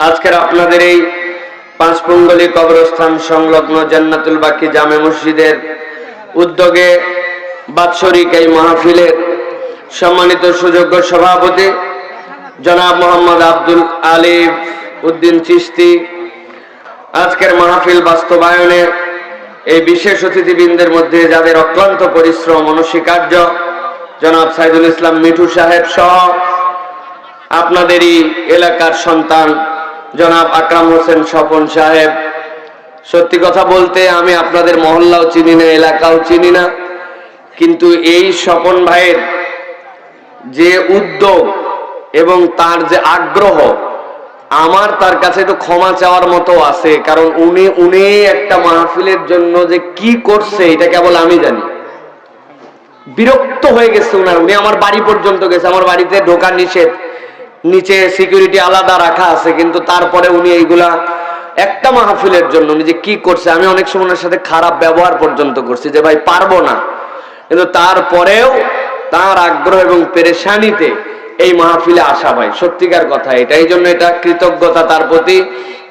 আজকের আপনাদের এই পাঁচপঙ্গলী কবরস্থান সংলগ্ন জান্নাতুল বাকি জামে মসজিদের উদ্যোগে বাৎসরিক এই মাহফিলের সম্মানিত সুযোগ্য সভাপতি জনাব মোহাম্মদ আব্দুল আলিফ উদ্দিন চিস্তি আজকের মাহফিল বাস্তবায়নে এই বিশেষ অতিথিবৃন্দের মধ্যে যাদের অক্লান্ত পরিশ্রম অনস্বীকার্য, জনাব সাইদুল ইসলাম মিঠু সাহেব সহ আপনাদেরই এলাকার সন্তান জনাব আকরাম হোসেন স্বপন সাহেব। সত্যি কথা বলতে আমি আপনাদের মহল্লাও চিনি না, এলাকাও চিনি না। কিন্তু এই স্বপন ভাইয়ের যে উদ্যোগ এবং তার যে আগ্রহ, আমার তার কাছে তো ক্ষমা চাওয়ার মতো আছে, কারণ উনি উনি একটা মাহফিলের জন্য যে কি করছে, এটা কেবল আমি জানি। বিরক্ত হয়ে গেছে উনার, উনি আমার বাড়ি পর্যন্ত গেছে, আমার বাড়িতে ঢোকা নিষেধ। নিচে সিকিউরিটি আলাদা রাখা আছে, কিন্তু তারপরে উনি এইগুলা একটা মাহফিলের জন্য উনি যে কি করছে? আমি অনেক সময় ওনার সাথে খারাপ ব্যবহার পর্যন্ত করছি যে, ভাই, পারব না। কিন্তু তারপরেও তার আগ্রহ এবং পেরেশানিতে এই মাহফিলে আসা ভাই, সত্যিকার কথা এটা। এই জন্য এটা কৃতজ্ঞতা তার প্রতি,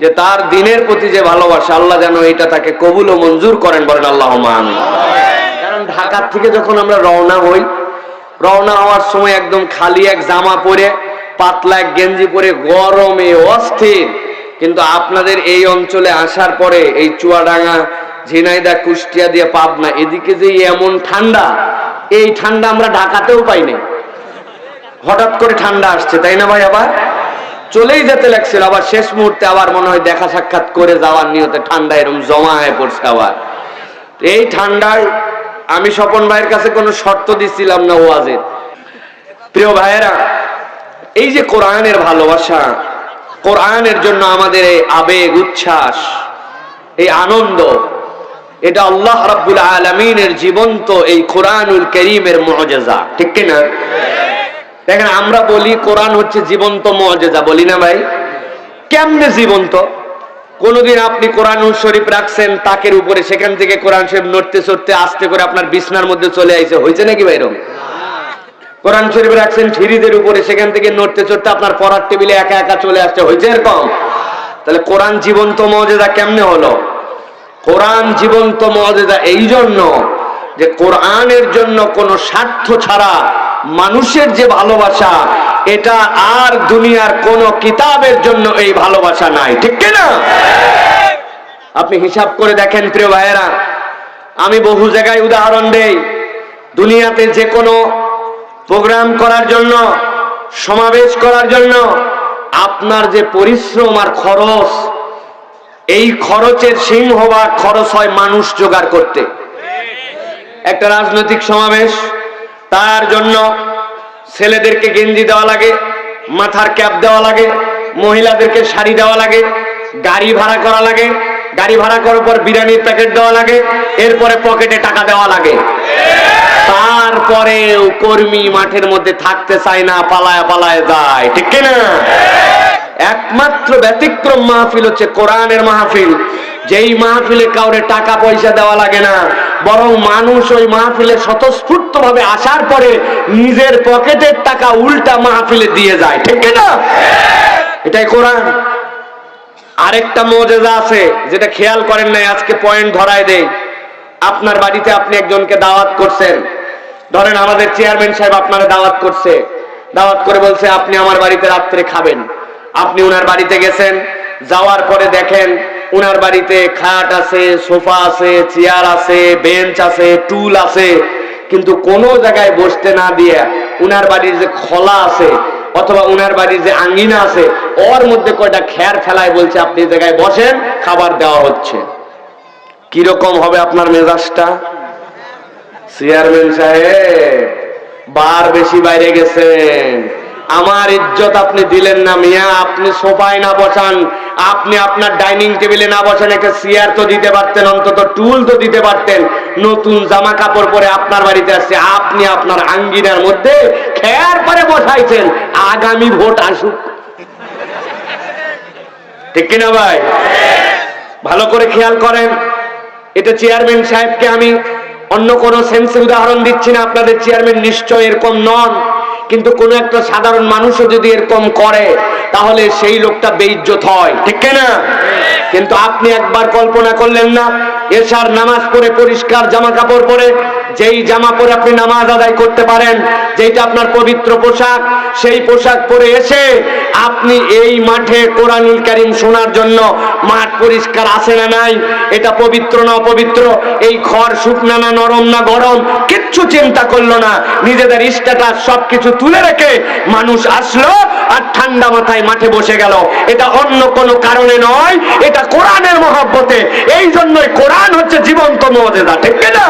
যে তার দিনের প্রতি যে ভালোবাসা, আল্লাহ যেন এটা তাকে কবুল ও মঞ্জুর করেন বলেন আল্লাহ মান কারণ ঢাকার থেকে যখন আমরা রওনা হই, রওনা হওয়ার সময় একদম খালি এক জামা পরে পাতলা গেঞ্জি পরে গরমে অস্থির। কিন্তু আপনাদের এই অঞ্চলে আসার পরে এই চুয়াডাঙ্গা, ঝিনাইদা, কুষ্টিয়া দিয়ে পাবনা, এদিকে যে এমন ঠান্ডা, এই ঠান্ডা আমরা ঢাকাতেও পাইনি হঠাৎ করে ঠান্ডা আসছে, তাই না ভাই আবার? চলেই যেতে লাগছিল, আবার শেষ মুহূর্তে আবার মনে হয় দেখা সাক্ষাৎ করে যাওয়ার নিয়তে ঠান্ডা এরকম জমা হয়ে পড়ছে আবার। এই ঠান্ডায় আমি স্বপন ভাইয়ের কাছে কোনো শর্ত দিচ্ছিলাম না ওয়াজের। প্রিয় ভাইয়েরা এই যে কোরআনের ভালোবাসা, কোরআনের জন্য আমাদের এই আবেগ, উচ্ছ্বাস, এই আনন্দ, এটা আল্লাহ রাব্বুল আলমিনের জীবন্ত এই কোরআনুল করিমের মজেজা। ঠিক কিনা দেখেন, আমরা বলি কোরআন হচ্ছে জীবন্ত মজেজা, বলি না ভাই? কেমনে জীবন্ত? কোনদিন আপনি কোরআনুল শরীফ রাখছেন, তাকের উপরে সেখান থেকে কোরআন শরীফ নড়তে চড়তে আস্তে করে আপনার বিছনার মধ্যে চলে আইছে। হয়েছে নাকি ভাই কোরআন শরীফ রাখছেন ফিরিদের উপরে সেখান থেকে নড়তে চড়তে আপনার পড়ার টেবিলে একা একা চলে আসছে। হয়েছে এরকম? তাহলে কোরআন জীবন্ত মজেদা কেমনে হলো? কোরআন জীবন্ত মজেদা এই জন্য যে কোরআনের জন্য কোনো স্বার্থ ছাড়া মানুষের যে ভালোবাসা, এটা আর দুনিয়ার কোন কিতাবের জন্য এই ভালোবাসা নাই। ঠিক না? আপনি হিসাব করে দেখেন প্রিয় ভাইয়েরা, আমি বহু জায়গায় উদাহরণ দেই। দুনিয়াতে যে কোনো প্রোগ্রাম করার জন্য, সমাবেশ করার জন্য আপনার যে পরিশ্রম আর খরচ, এই খরচের সিংহভাগ খরচ হয় মানুষ জোগাড় করতে। একটা রাজনৈতিক সমাবেশ, তার জন্য ছেলেদেরকে গেঞ্জি দেওয়া লাগে, মাথার ক্যাপ দেওয়া লাগে, মহিলাদেরকে শাড়ি দেওয়া লাগে, গাড়ি ভাড়া করা লাগে, গাড়ি ভাড়া করার পর বিরিয়ানির প্যাকেট দেওয়া লাগে, এরপরে পকেটে টাকা দেওয়া লাগে। তারপরেও কর্মী মাঠের মধ্যে থাকতে চায় না, পালায় পালায় যায়। ঠিক কিনা? একমাত্র ব্যতিক্রম মাহফিল হচ্ছে কোরআনের মাহফিল। যেই মাহফিলে কাউরে টাকা পয়সা দেওয়া লাগে না, বরং মানুষ ওই মাহফিলে স্বতঃস্ফূর্ত ভাবে আসার পরে নিজের পকেটের টাকা উল্টা মাহফিলে দিয়ে যায়। ঠিক না এটাই কোরআন। আরেকটা মজেজা আছে, যেটা খেয়াল করেন নাই, আজকে পয়েন্ট ধরায় দেই। আপনার বাড়িতে আপনি একজনকে দাওয়াত করছেন। ধরেন আমাদের চেয়ারম্যান সাহেব আপনারা দাওয়াত করছে। দাওয়াত করে বলছে, আপনি আমার বাড়িতে রাত্রে খাবেন। আপনি উনার বাড়িতে গেছেন, যাওয়ার পরে দেখেন উনার বাড়িতে খাট আছে, সোফা আছে, চেয়ার আছে, বেঞ্চ আছে, টুল আছে। কিন্তু কোনো জায়গায় বসতে না দিয়ে উনার বাড়ির যে খলা আছে অথবা উনার বাড়ির যে আঙ্গিনা আছে, ওর মধ্যে কয়টা খ্যার ফেলায় বলছে, আপনি জায়গায় বসেন, খাবার দেওয়া হচ্ছে। কীরকম হবে আপনার মেজাজটা? চেয়ারম্যান সাহেব, বার বেশি বাইরে গেছেন। আমার ইজ্জত আপনি দিলেন না মিয়া, আপনি সোফায় না বসান। আপনি আপনার ডাইনিং টেবিলে না বসান, একটা চেয়ার তো দিতে পারতেন, অন্তত টুল তো দিতে পারতেন। নতুন জামা কাপড় পরে আপনার বাড়িতে আসছে, আপনি আপনার আঙ্গিনার মধ্যে খেয়ার পরে বসাইছেন, আগামী ভোট আসুক। ঠিক কিনা ভাই? ভালো করে খেয়াল করেন, এটা চেয়ারম্যান সাহেবকে আমি অন্য কোনো সেন্সে উদাহরণ দিচ্ছি না, আপনাদের চেয়ারম্যান নিশ্চয় এরকম নন, কিন্তু কোন একটা সাধারণ মানুষও যদি এরকম করে, তাহলে সেই লোকটা বেইজ্জত হয়, ঠিক না কিন্তু আপনি একবার কল্পনা করলেন না এসার নামাজ পড়ে পরিষ্কার জামা কাপড় পরে যেই জামা পরে আপনি নামাজ আদায় করতে পারেন যেটা আপনার পবিত্র পোশাক, সেই পোশাক পরে এসে আপনি এই মাঠে কোরআনুল কারিম শোনার জন্য মাঠ পরিষ্কার আছে না নাই? এটা পবিত্র না অপবিত্র? এই খড় শুকনা না নরম না গরম? কিচ্ছু চিন্তা করল না। নিজেদের স্ট্যাটাস সবকিছু তুলে রেখে মানুষ আসলো আর ঠান্ডা মাথায় মাঠে বসে গেল। এটা অন্য কোনো কারণে নয়, এটা কোরআনের মহাব্বতে। এই জন্যই কোরআন হচ্ছে জীবন্ত মজেদা ঠিক না